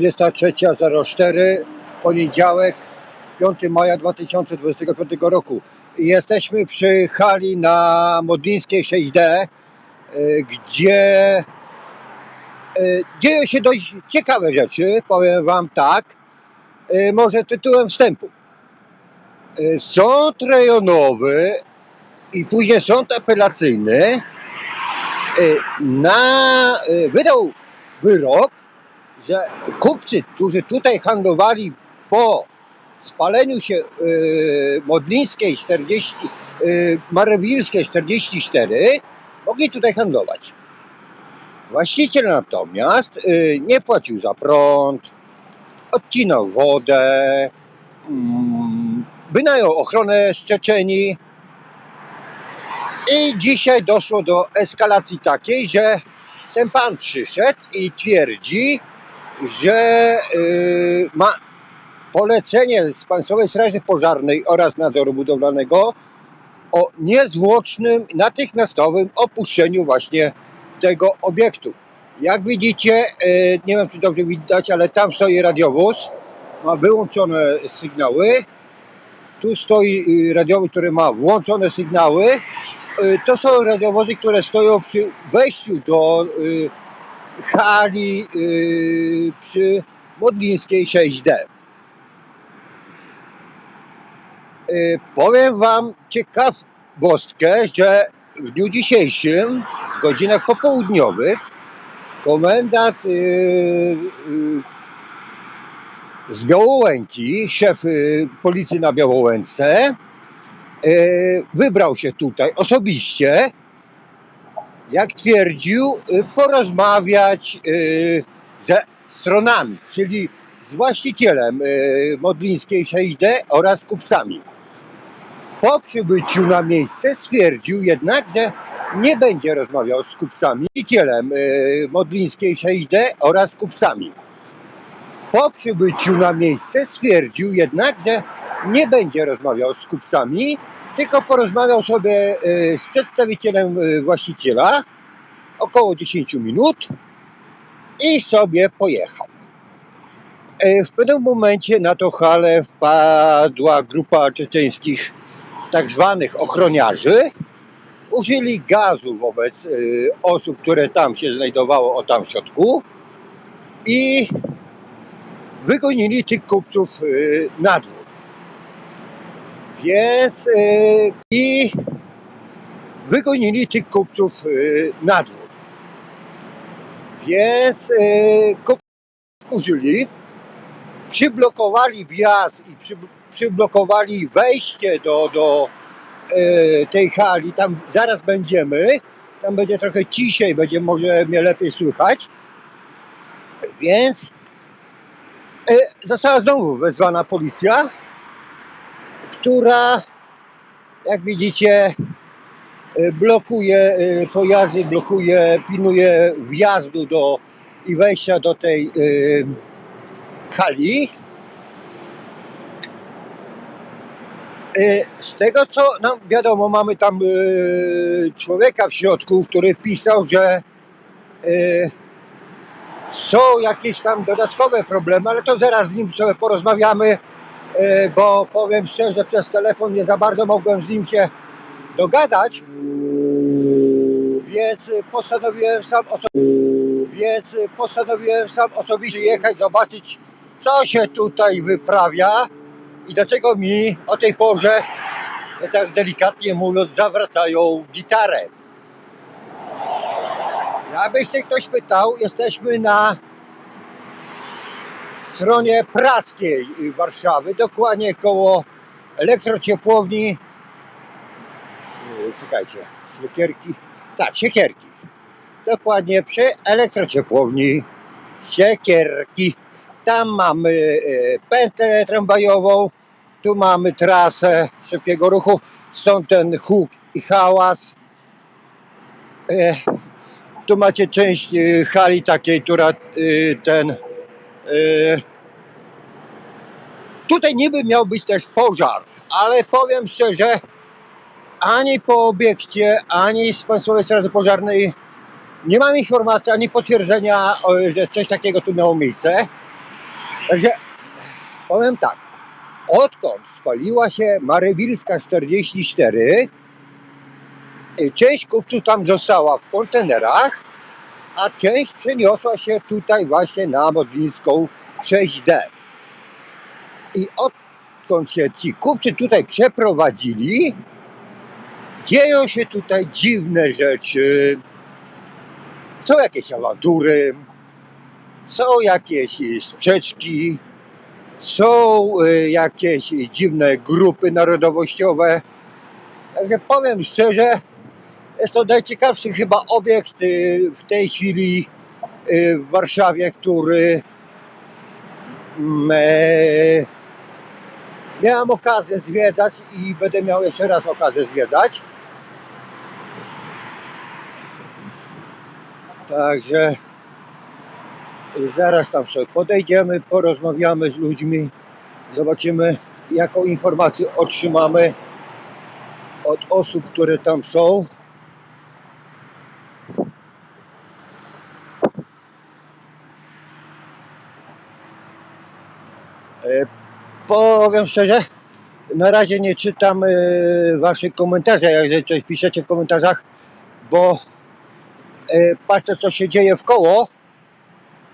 23.04, poniedziałek, 5 maja 2025 roku. Jesteśmy przy hali na Modlińskiej 6D, y, gdzie y, dzieją się dość ciekawe rzeczy, powiem Wam tak, y, może tytułem wstępu. Sąd rejonowy i później sąd apelacyjny na, wydał wyrok, że kupcy, którzy tutaj handlowali po spaleniu się y, Modlińskiej 40, y, Marewilskiej 44, mogli tutaj handlować. Właściciel natomiast y, nie płacił za prąd, odcinał wodę, mm, wynajął ochronę Szczeczeni i dzisiaj doszło do eskalacji takiej, że ten pan przyszedł i twierdzi, że y, ma polecenie z Państwowej Straży Pożarnej oraz Nadzoru Budowlanego o niezwłocznym, natychmiastowym opuszczeniu właśnie tego obiektu. Jak widzicie, y, nie wiem czy dobrze widać, ale tam stoi radiowóz, ma wyłączone sygnały. Tu stoi y, radiowóz, który ma włączone sygnały. Y, To są radiowozy, które stoją przy wejściu do y, hali y, przy Modlińskiej 6D. Y, Powiem Wam ciekawostkę, że w dniu dzisiejszym, w godzinach popołudniowych, komendant y, z Białołęki, szef policji na Białołęce, wybrał się tutaj osobiście, jak twierdził, y, porozmawiać y, ze stronami, czyli z właścicielem y, Modlińskiej 6D oraz kupcami. Po przybyciu na miejsce stwierdził jednak, że nie będzie rozmawiał z kupcami, właścicielem Modlińskiej 6D oraz kupcami. Po przybyciu na miejsce stwierdził jednak, że nie będzie rozmawiał z kupcami, tylko porozmawiał sobie y, z przedstawicielem y, właściciela około 10 minut i sobie pojechał. Y, W pewnym momencie na to halę wpadła grupa czeczeńskich tak zwanych ochroniarzy. Użyli gazu wobec osób, które tam się znajdowało o tam środku i wygonili tych kupców na dwór. Więc y, i wygonili tych kupców y, na dwór. Więc y, kupcy użyli, przyblokowali wjazd i przy, przyblokowali wejście do, do tej hali. Tam zaraz będziemy. Tam będzie trochę ciszej, będzie może mnie lepiej słychać. Więc została znowu wezwana policja która jak widzicie y, blokuje y, pojazdy, blokuje, pilnuje wjazdu do i wejścia do tej hali. Y, Z tego co nam wiadomo, mamy tam człowieka w środku, który pisał, że są jakieś tam dodatkowe problemy, ale to zaraz z nim sobie porozmawiamy. E, bo powiem szczerze, przez telefon nie za bardzo mogłem z nim się dogadać, więc postanowiłem sam więc postanowiłem sam osobiście jechać, zobaczyć co się tutaj wyprawia i dlaczego mi o tej porze, tak delikatnie mówiąc, zawracają gitarę. Jakby się ktoś pytał, jesteśmy na stronie praskiej Warszawy, dokładnie koło elektrociepłowni. Yy, Czekajcie, siekierki. Tak, siekierki. Dokładnie przy elektrociepłowni siekierki. Tam mamy yy, pętlę tramwajową, tu mamy trasę szybkiego ruchu, stąd ten huk i hałas. Yy, Tu macie część hali takiej, która ten Tutaj niby miał być też pożar, ale powiem szczerze, ani po obiekcie, ani z Państwowej Straży Pożarnej nie mam informacji, ani potwierdzenia, że coś takiego tu miało miejsce. Także powiem tak, odkąd spaliła się Marywilska 44, y, część kupców tam została w kontenerach, a część przeniosła się tutaj właśnie na Modlińską 6D. I odkąd się ci kupcy tutaj przeprowadzili, dzieją się tutaj dziwne rzeczy. Są jakieś awantury, są jakieś sprzeczki, są y, jakieś dziwne grupy narodowościowe. Także powiem szczerze, jest to najciekawszy chyba obiekt y, w tej chwili y, w Warszawie, który mm, e, miałem okazję zwiedzać i będę miał jeszcze raz okazję zwiedzać. Także zaraz tam sobie podejdziemy, porozmawiamy z ludźmi, zobaczymy jaką informację otrzymamy od osób, które tam są. E, Powiem szczerze, na razie nie czytam e, waszych komentarzy, jak coś piszecie w komentarzach, bo e, patrzę co się dzieje w koło.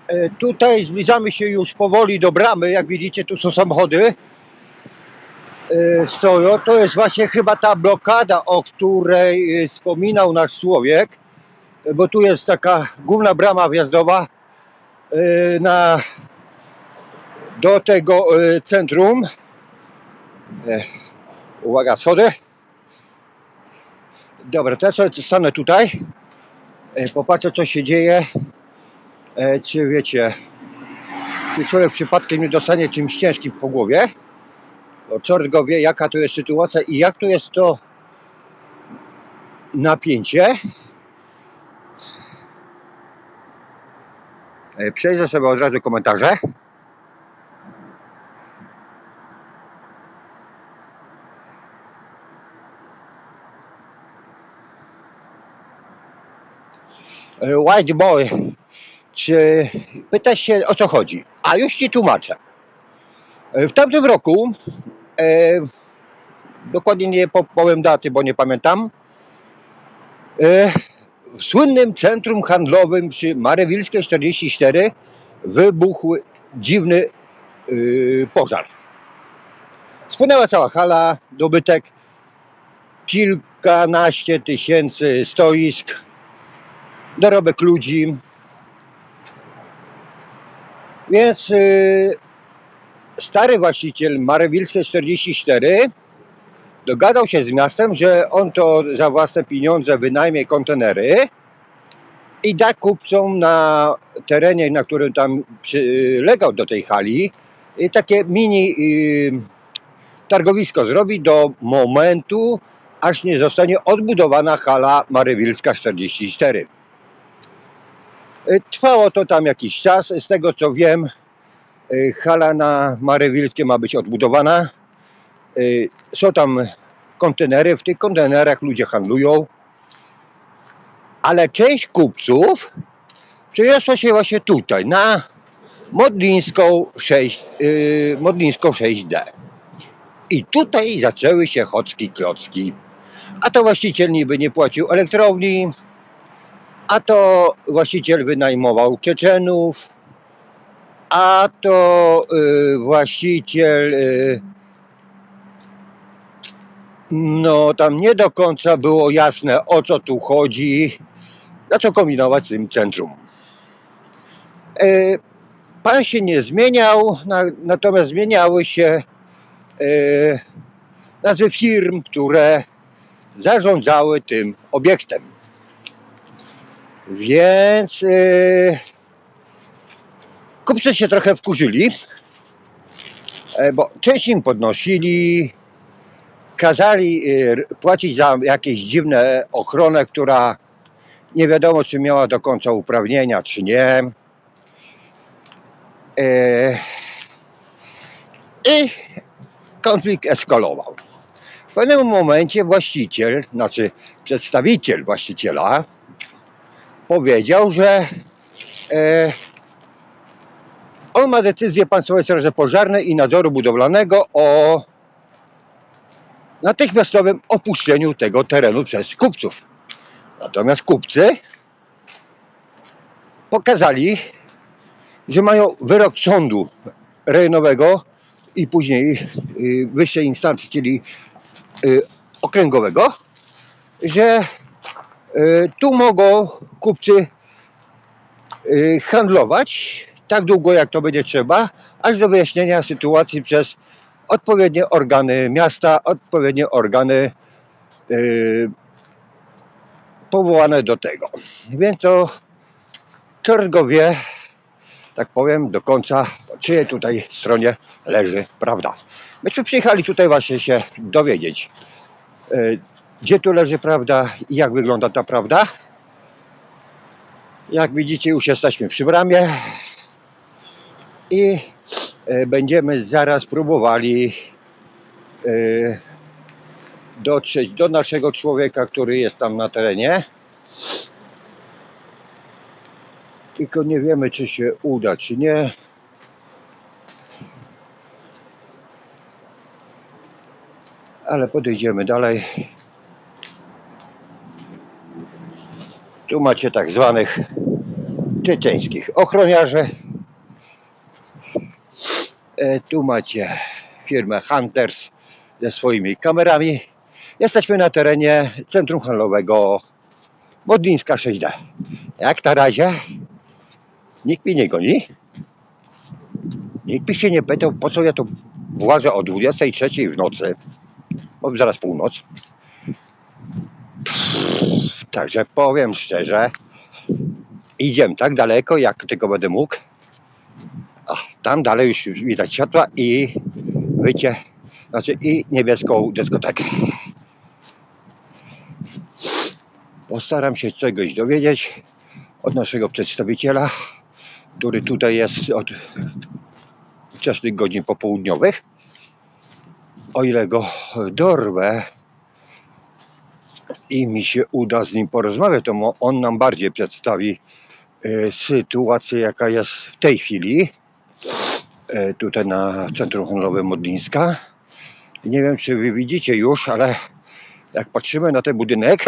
E, Tutaj zbliżamy się już powoli do bramy, jak widzicie tu są samochody e, stoją. To jest właśnie chyba ta blokada, o której e, wspominał nasz człowiek, bo tu jest taka główna brama wjazdowa e, na do tego e, centrum. E, Uwaga, schody. Dobra, teraz sobie stanę tutaj. E, Popatrzę, co się dzieje. Czy wiecie, czy człowiek przypadkiem nie dostanie czymś ciężkim po głowie. Bo czort go wie, jaka to jest sytuacja i jak to jest to napięcie. Przejrzę sobie od razu komentarze. White boy, czy pytasz się o co chodzi? A już ci tłumaczę. E, W tamtym roku, e, dokładnie nie po- powiem daty, bo nie pamiętam, e, w słynnym centrum handlowym przy Marewilskiej 44 wybuchł dziwny e, pożar. Spłynęła cała hala, dobytek, kilkanaście tysięcy stoisk, dorobek ludzi. Więc y, stary właściciel Marewilskiej 44 dogadał się z miastem, że on to za własne pieniądze wynajmie kontenery i da kupcom na terenie, na którym tam przylegał do tej hali, i takie mini y, targowisko zrobi do momentu, aż nie zostanie odbudowana hala Marewilska 44. Y, Trwało to tam jakiś czas. Z tego co wiem, y, hala na Marewilskie ma być odbudowana. Y, Są tam kontenery, w tych kontenerach ludzie handlują. Ale część kupców przeniosła się właśnie tutaj, na Modlińską 6, y, Modlińską 6D. I tutaj zaczęły się chocki klocki. A to właściciel niby nie płacił elektrowni, a to właściciel wynajmował Czeczenów, a to y, właściciel y, no tam nie do końca było jasne o co tu chodzi, co kombinować z tym centrum. Y, pan się nie zmieniał, na, natomiast zmieniały się y, nazwy firm, które zarządzały tym obiektem. Więc yy, kupcy się trochę wkurzyli, e, bo część im podnosili, kazali yy, płacić za jakieś dziwne ochronę, która nie wiadomo czy miała do końca uprawnienia, czy nie. Yy, I konflikt eskalował. W pewnym momencie właściciel, znaczy przedstawiciel właściciela, powiedział, że e, On ma decyzję Państwowej Straży Pożarnej i Nadzoru Budowlanego o natychmiastowym opuszczeniu tego terenu przez kupców. Natomiast kupcy pokazali, że mają wyrok sądu rejonowego i później y, wyższej instancji, czyli y, okręgowego, że tu mogą kupcy y, handlować tak długo, jak to będzie trzeba, aż do wyjaśnienia sytuacji przez odpowiednie organy miasta, odpowiednie organy y, powołane do tego. Więc to czort go wie, tak powiem, do końca, po czyjej tutaj stronie leży prawda. Myśmy przyjechali tutaj właśnie się dowiedzieć, gdzie tu leży prawda i jak wygląda ta prawda. Jak widzicie, już jesteśmy przy bramie i y, będziemy zaraz próbowali y, dotrzeć do naszego człowieka, który jest tam na terenie. Tylko nie wiemy, czy się uda, czy nie. Ale podejdziemy dalej. Tu macie tak zwanych czeczeńskich ochroniarzy. E, Tu macie firmę Hunters ze swoimi kamerami. Jesteśmy na terenie centrum handlowego Modlińska 6D. Jak na razie nikt mnie nie goni. Nikt mi się nie pytał, po co ja tu włażę o 23 w nocy, bo zaraz północ. Pff, Także powiem szczerze, idziemy tak daleko, jak tylko będę mógł. A, tam dalej już widać światła i wycie, znaczy i niebieską dyskotekę. Postaram się czegoś dowiedzieć od naszego przedstawiciela, który tutaj jest od wczesnych godzin popołudniowych. O ile go dorwę i mi się uda z nim porozmawiać, to on nam bardziej przedstawi e, sytuację, jaka jest w tej chwili e, tutaj na centrum handlowym Modlińska. Nie wiem, czy wy widzicie już, ale jak patrzymy na ten budynek,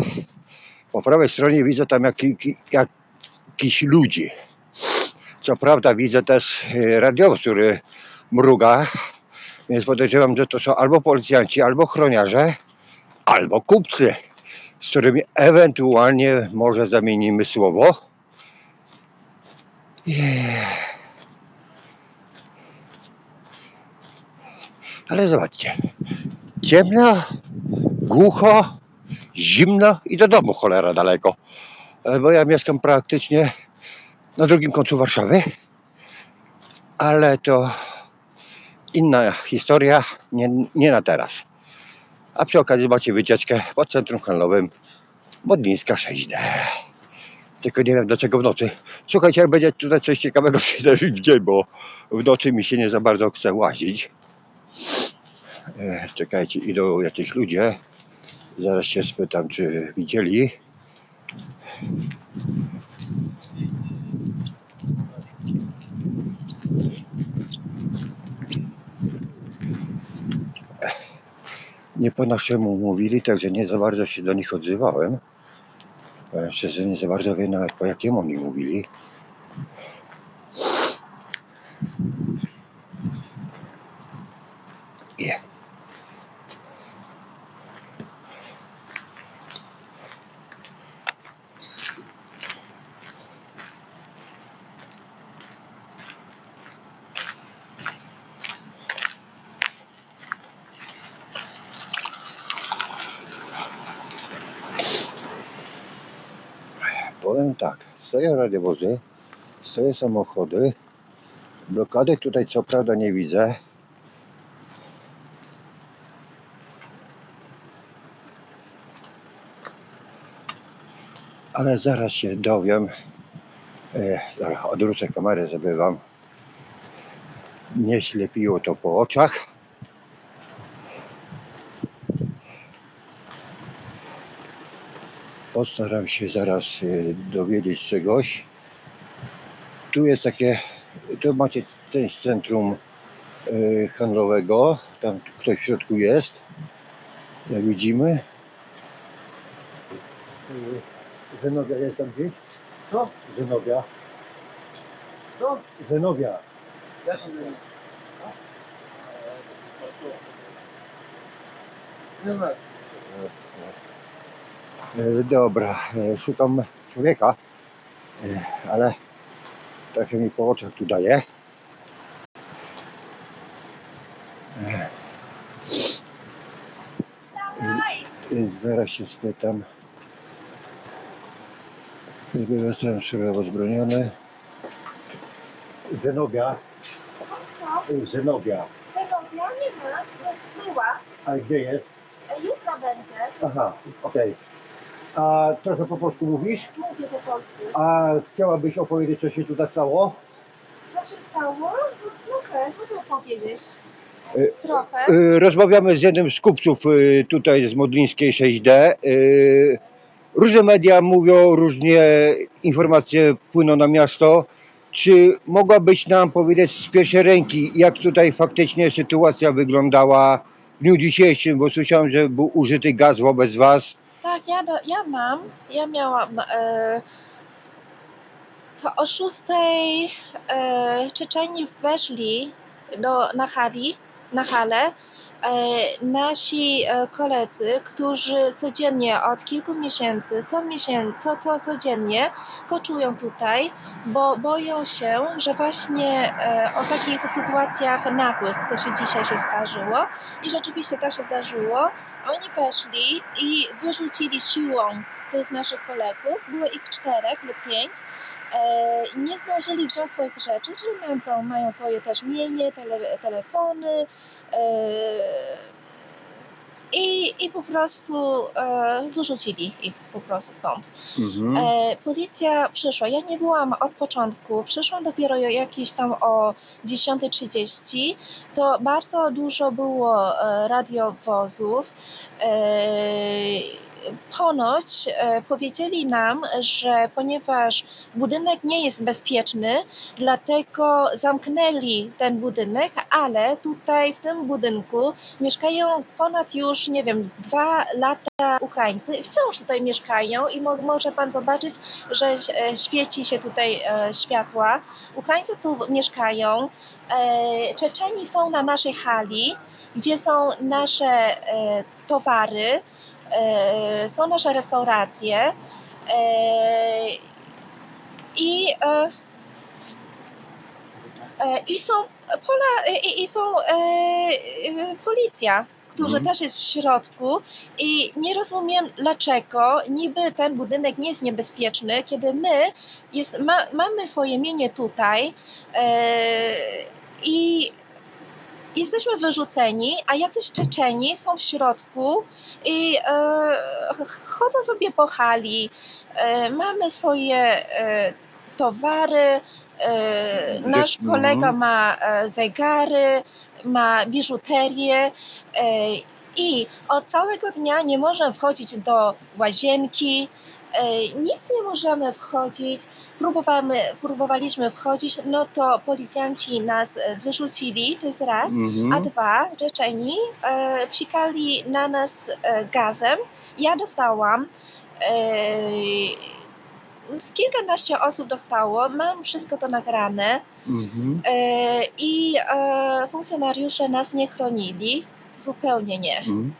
po prawej stronie widzę tam jaki, ki- jakiś ludzi. Co prawda widzę też e, radiowóz, który mruga, więc podejrzewam, że to są albo policjanci, albo chroniarze, albo kupcy, z którymi ewentualnie może zamienimy słowo. Ale zobaczcie, ciemno, głucho, zimno i do domu cholera daleko. E, Bo ja mieszkam praktycznie na drugim końcu Warszawy, ale to inna historia, nie, nie na teraz. A przy okazji macie wycieczkę po centrum handlowym Modlińska 6D. Tylko nie wiem dlaczego w nocy. Słuchajcie, jak będzie tutaj coś ciekawego przyjdę w dzień, bo w nocy mi się nie za bardzo chce łazić. E, czekajcie, idą jacyś ludzie. Zaraz się spytam, czy widzieli. Nie po naszemu mówili, także nie za bardzo się do nich odzywałem. Powiem szczerze, nie za bardzo wiem nawet po jakiemu oni mówili. Je. Powiem tak, stoją radiowozy, stoją samochody, blokady tutaj co prawda nie widzę. Ale zaraz się dowiem. E, odwrócę kamerę, żeby wam nie ślepiło to po oczach. Postaram się zaraz e, dowiedzieć czegoś. Tu jest takie Tu macie część centrum y, handlowego. Tam ktoś w środku jest. Jak widzimy. Y, Zenobia jest tam gdzieś? Co? Zenobia. Co? Zenobia. E, Dobra, e, szukam człowieka, e, ale trochę mi po oczach tu daje. E, e, Zaraz się spytam. Zostałem surowo zbroniony. Zenobia. E, Zenobia. Zenobia nie ma, była, A gdzie jest? jutro będzie, Aha, okej. A trochę po polsku mówisz? mówię po polsku. A chciałabyś opowiedzieć, co się tutaj stało? Co się stało? No okej, mogę powiedzieć. Y, Trochę. Y, Rozmawiamy z jednym z kupców y, tutaj z Modlińskiej 6D. Y, Różne media mówią, różnie informacje płyną na miasto. Czy mogłabyś nam powiedzieć z pierwszej ręki, jak tutaj faktycznie sytuacja wyglądała w dniu dzisiejszym, bo słyszałem, że był użyty gaz wobec Was. Tak, ja, do, ja mam, ja miałam, e, to o szóstej e, Czeczeni weszli do, na hali, na halę, e, nasi e, koledzy, którzy codziennie od kilku miesięcy, co miesięcy, co, co codziennie koczują tutaj, bo boją się, że właśnie e, o takich sytuacjach nagłych, co się dzisiaj się zdarzyło i rzeczywiście tak się zdarzyło, oni weszli i wyrzucili siłą tych naszych kolegów, było ich czterech lub pięć, e, nie zdążyli wziąć swoich rzeczy, czyli mają, to, mają swoje też mienie, tele, telefony e, i, i po prostu e, wyrzucili ich po prostu stąd. Mhm. E, policja przyszła. Ja nie byłam od początku. Przyszłam dopiero jakieś tam o 10.30. To bardzo dużo było e, radiowozów. E, Ponoć e, powiedzieli nam, że ponieważ budynek nie jest bezpieczny, dlatego zamknęli ten budynek, ale tutaj w tym budynku mieszkają ponad już, nie wiem, dwa lata Ukraińcy. Wciąż tutaj mieszkają i mo- może Pan zobaczyć, że e, świeci się tutaj e, światła. Ukraińcy tu mieszkają. E, Czeczeni są na naszej hali, gdzie są nasze e, towary, są nasze restauracje e, i, e, e, i są pola, i, i są e, e, policja, którzy Mhm. też jest w środku i nie rozumiem dlaczego niby ten budynek nie jest niebezpieczny, kiedy my jest, ma, mamy swoje mienie tutaj e, i jesteśmy wyrzuceni, a jacyś Czeczeni są w środku i e, chodzą sobie po hali. E, mamy swoje e, towary. E, nasz kolega ma e, zegary, ma biżuterię. E, I od całego dnia nie możemy wchodzić do łazienki, nic nie możemy wchodzić. Próbowamy, próbowaliśmy wchodzić, no to policjanci nas e, wyrzucili, to jest raz. Mhm. A dwa, Czeczeni e, psikali na nas e, gazem. Ja dostałam. E, z kilkanaście osób dostało, mam wszystko to nagrane Mhm. e, i e, funkcjonariusze nas nie chronili, zupełnie nie. Mhm.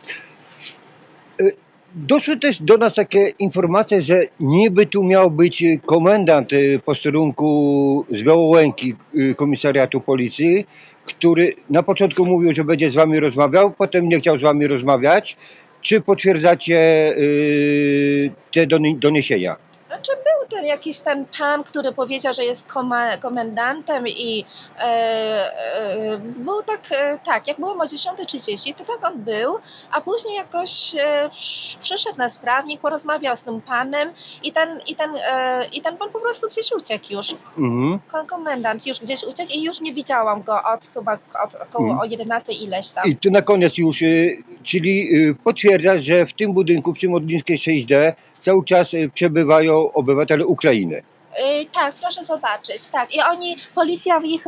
Doszły też do nas takie informacje, że niby tu miał być komendant y, posterunku z Białołęki y, komisariatu policji, który na początku mówił, że będzie z wami rozmawiał, potem nie chciał z wami rozmawiać. Czy potwierdzacie y, te doni- doniesienia? Znaczy był ten jakiś ten pan, który powiedział, że jest koma, komendantem i e, e, był tak, e, tak, jak było o 10.30, to tak on był, a później jakoś e, przy- przyszedł na sprawnik, porozmawiał z tym panem i ten, i ten, e, i ten pan po prostu gdzieś uciekł już. Mhm. Kon- Komendant już gdzieś uciekł i już nie widziałam go od chyba od około Mhm. o 11 ileś tam. I tu na koniec już, y, czyli potwierdzasz, że w tym budynku przy Modlińskiej 6D cały czas y, przebywają obywatele Ukrainy. Y, tak, proszę zobaczyć, tak. I oni, policja ich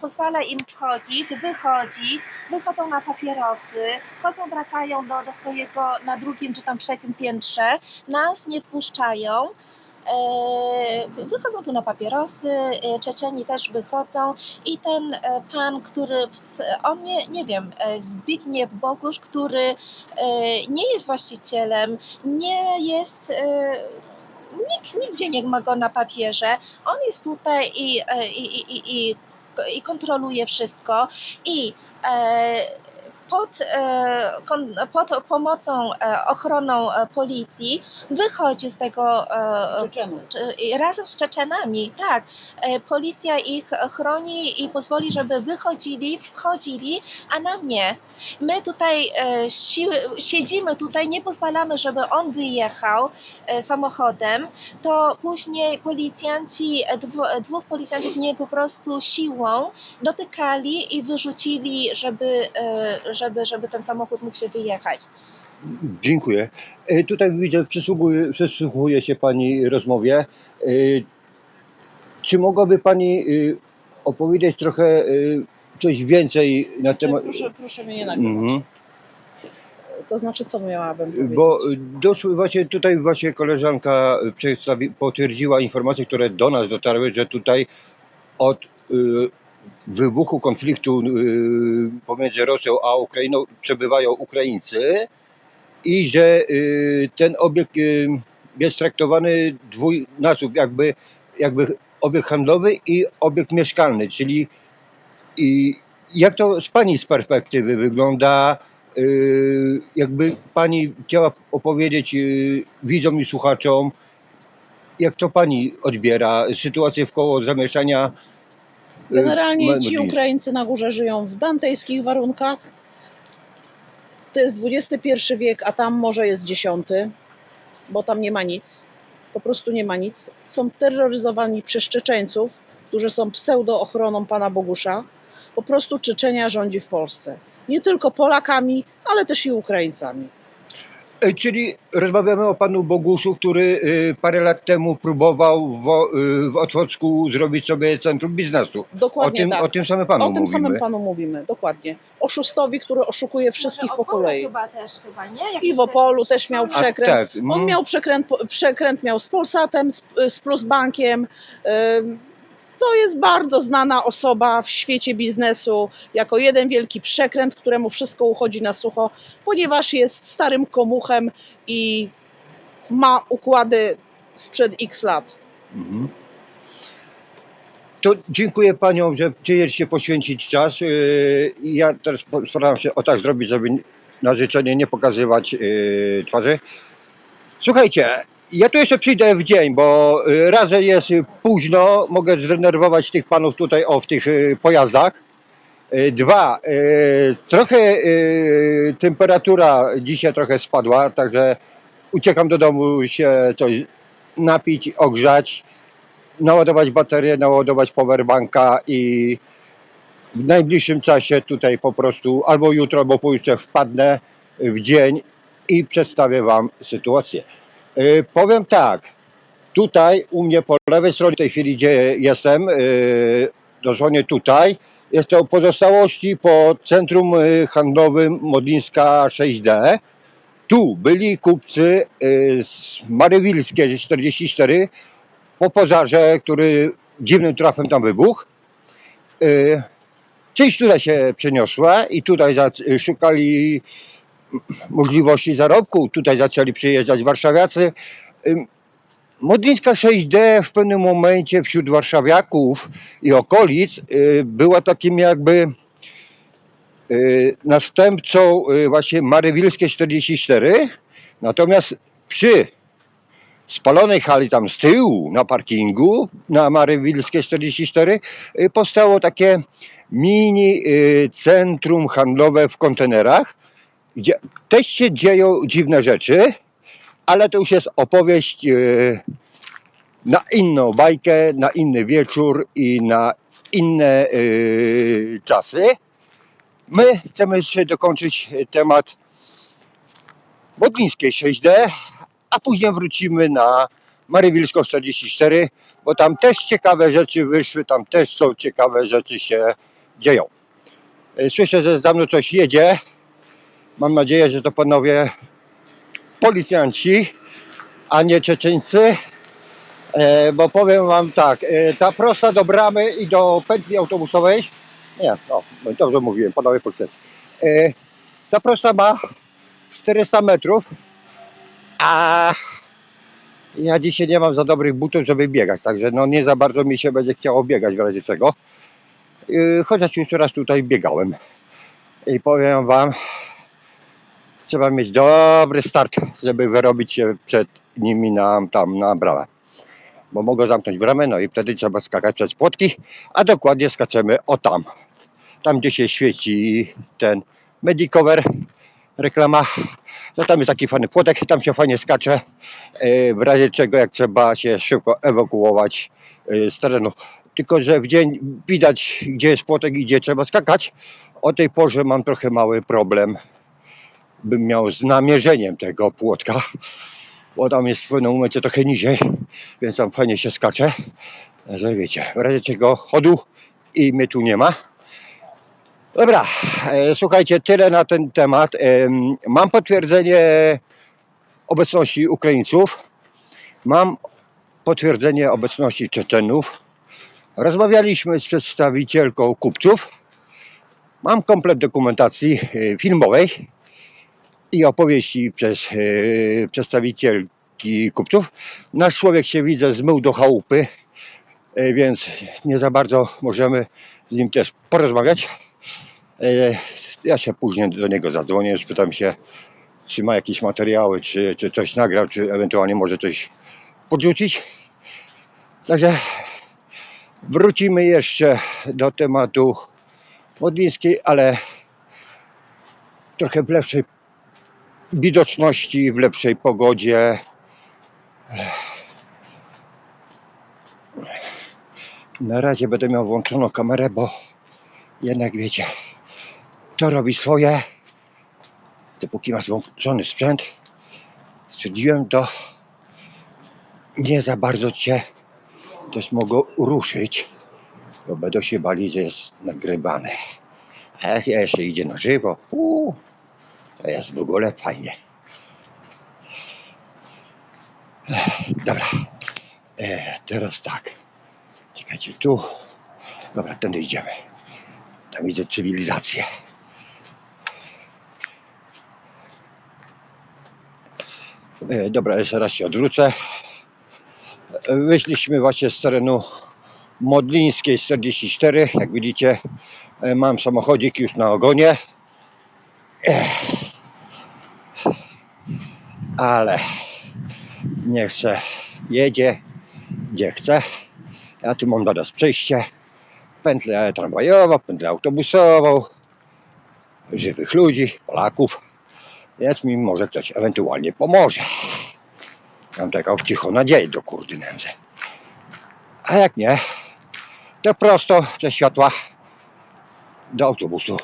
pozwala im wchodzić, wychodzić, wychodzą na papierosy, chodzą, wracają do, do swojego na drugim czy tam trzecim piętrze, nas nie wpuszczają. E, Wychodzą tu na papierosy, e, Czeczeni też wychodzą i ten e, pan, który, on nie, nie wiem, Zbigniew Bogusz, który nie jest właścicielem, nie jest, nikt nigdzie nie ma go na papierze, on jest tutaj i, i, i, i, i, kontroluje wszystko i pod, e, pod pomocą e, ochroną e, policji wychodzi z tego razem z Czeczenami, tak. Policja ich chroni i pozwoli, żeby wychodzili, wchodzili, a nam nie. My tutaj siedzimy tutaj, nie pozwalamy, żeby on wyjechał samochodem, to później policjanci, dwóch policjantów mnie po prostu siłą dotykali i wyrzucili, żeby, żeby, żeby ten samochód mógł się wyjechać. Dziękuję. E, Tutaj widzę, przysługuje, przysłuchuje się Pani rozmowie. E, Czy mogłaby Pani e, opowiedzieć trochę coś więcej na temat... Proszę, proszę mnie nie nagrywać. Mhm. To znaczy, co miałabym powiedzieć? Bo doszły właśnie tutaj właśnie koleżanka potwierdziła informacje, które do nas dotarły, że tutaj od y, wybuchu konfliktu y, pomiędzy Rosją a Ukrainą przebywają Ukraińcy i że y, ten obiekt y, jest traktowany dwójnasób, jakby, jakby obiekt handlowy i obiekt mieszkalny, czyli i jak to z Pani z perspektywy wygląda? Jakby Pani chciała opowiedzieć widzom i słuchaczom, jak to Pani odbiera sytuację wkoło zamieszania? Generalnie ci? Ukraińcy na górze żyją w dantejskich warunkach. To jest XXI wiek, a tam może jest dziesiąty, bo tam nie ma nic. Po prostu nie ma nic. Są terroryzowani przez Czeczeńców, którzy są pseudo-ochroną pana Bogusza. Po prostu Czeczenia rządzi w Polsce. Nie tylko Polakami, ale też i Ukraińcami. Czyli rozmawiamy o Panu Boguszu, który yy, parę lat temu próbował w, yy, w Otwocku zrobić sobie centrum biznesu. O Dokładnie tym, tak. o tym samym Panu o tym mówimy. samym panu mówimy, dokładnie. Oszustowi, który oszukuje wszystkich po kolei. chyba też chyba, nie? I w Opolu też miał A, przekręt. tak, On mm. miał przekręt, przekręt miał z Polsatem, z, z Plusbankiem. Ym, To jest bardzo znana osoba w świecie biznesu, jako jeden wielki przekręt, któremu wszystko uchodzi na sucho, ponieważ jest starym komuchem i ma układy sprzed x lat. Mhm. To dziękuję Paniom, że przyjęliście poświęcić czas. Yy, Ja też postaram się o tak zrobić, żeby na życzenie nie pokazywać yy, twarzy. Słuchajcie, ja tu jeszcze przyjdę w dzień, bo yy, raz, że jest późno, mogę zdenerwować tych panów tutaj o w tych yy, pojazdach. Yy, Dwa, trochę temperatura dzisiaj trochę spadła, także uciekam do domu się coś napić, ogrzać naładować baterię, naładować powerbanka i w najbliższym czasie tutaj po prostu albo jutro, albo pojutrze wpadnę w dzień i przedstawię Wam sytuację. Yy, powiem tak, tutaj u mnie po lewej stronie w tej chwili, gdzie jestem, yy, dosłownie tutaj, jest to pozostałości po centrum yy, handlowym Modlińska 6D. Tu byli kupcy z Marywilskie 44, po pożarze, który dziwnym trafem tam wybuchł. Część tutaj się przeniosła i tutaj szukali możliwości zarobku. Tutaj zaczęli przyjeżdżać warszawiacy. Modlińska 6D w pewnym momencie wśród warszawiaków i okolic yy, była takim jakby yy, następcą yy, właśnie Marywilskie 44. Natomiast przy spalonej hali tam z tyłu na parkingu na Marywilskie 44 y, powstało takie mini y, centrum handlowe w kontenerach, też się dzieją dziwne rzeczy, ale to już jest opowieść y, na inną bajkę, na inny wieczór i na inne y, czasy. My chcemy jeszcze dokończyć temat Modlińskiej 6D, a później wrócimy na Marywilsko 44, bo tam też ciekawe rzeczy wyszły, tam też są ciekawe rzeczy się dzieją. E, Słyszę, że za mną coś jedzie. Mam nadzieję, że to panowie policjanci, a nie Czeczeńcy. E, bo powiem wam tak, e, ta prosta do bramy i do pętli autobusowej, nie, no, no dobrze mówiłem, panowie policjanci. E, ta prosta ma 400 metrów, a ja dzisiaj nie mam za dobrych butów, żeby biegać, także no nie za bardzo mi się będzie chciało biegać w razie czego. E, chociaż już raz tutaj biegałem. I powiem wam, trzeba mieć dobry start, żeby wyrobić się przed nimi na, tam na bramę. Bo mogą zamknąć bramę, no i wtedy trzeba skakać przez płotki, a dokładnie skaczemy o tam. Tam gdzie się świeci ten Medicover, reklama. No tam jest taki fajny płotek, tam się fajnie skacze. e, W razie czego jak trzeba się szybko ewakuować e, z terenu. Tylko, że w dzień widać gdzie jest płotek i gdzie trzeba skakać. O tej porze mam trochę mały problem bym miał z namierzeniem tego płotka, bo tam jest w pewnym momencie trochę niżej, więc tam fajnie się skacze. Że wiecie, w razie czego chodu i mnie tu nie ma. Dobra, e, słuchajcie, tyle na ten temat. Em, Mam potwierdzenie obecności Ukraińców, mam potwierdzenie obecności Czeczenów. Rozmawialiśmy z przedstawicielką kupców. Mam komplet dokumentacji e, filmowej i opowieści przez e, przedstawicielki kupców. Nasz człowiek się widzę zmył do chałupy, e, więc nie za bardzo możemy z nim też porozmawiać. E, ja się później do niego zadzwonię, spytam się, czy ma jakieś materiały, czy, czy coś nagrał, czy ewentualnie może coś podrzucić. Także wrócimy jeszcze do tematu modlińskiej, ale trochę w lepszej widoczności, w lepszej pogodzie. Na razie będę miał włączoną kamerę, bo jednak wiecie, to robi swoje. Dopóki masz włączony sprzęt, stwierdziłem to nie za bardzo cię też mogą ruszyć, bo będą się bali, że jest nagrywane. Jak jeszcze idzie na żywo, to jest w ogóle fajnie. Ech, Dobra. E, teraz tak. Czekajcie tu. Dobra, tędy idziemy. Tam widzę cywilizację. E, dobra, jeszcze raz się odwrócę. E, Wyszliśmy właśnie z terenu Modlińskiej 44. Jak widzicie, e, mam samochodzik już na ogonie. Ale niech se jedzie gdzie chce. Ja tu mam teraz przejście, pętlę tramwajową, pętlę autobusową, żywych ludzi, Polaków, więc mi może ktoś ewentualnie pomoże. Mam taką cichą nadzieję do kurdy nędzy. A jak nie, to prosto ze światła do autobusu.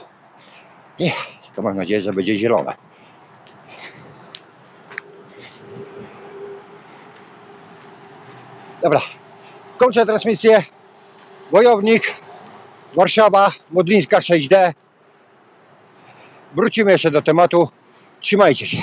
Nie, tylko mam nadzieję, że będzie zielone. Dobra, kończę transmisję. Wojownik, Warszawa, Modlińska 6D. Wrócimy jeszcze do tematu. Trzymajcie się.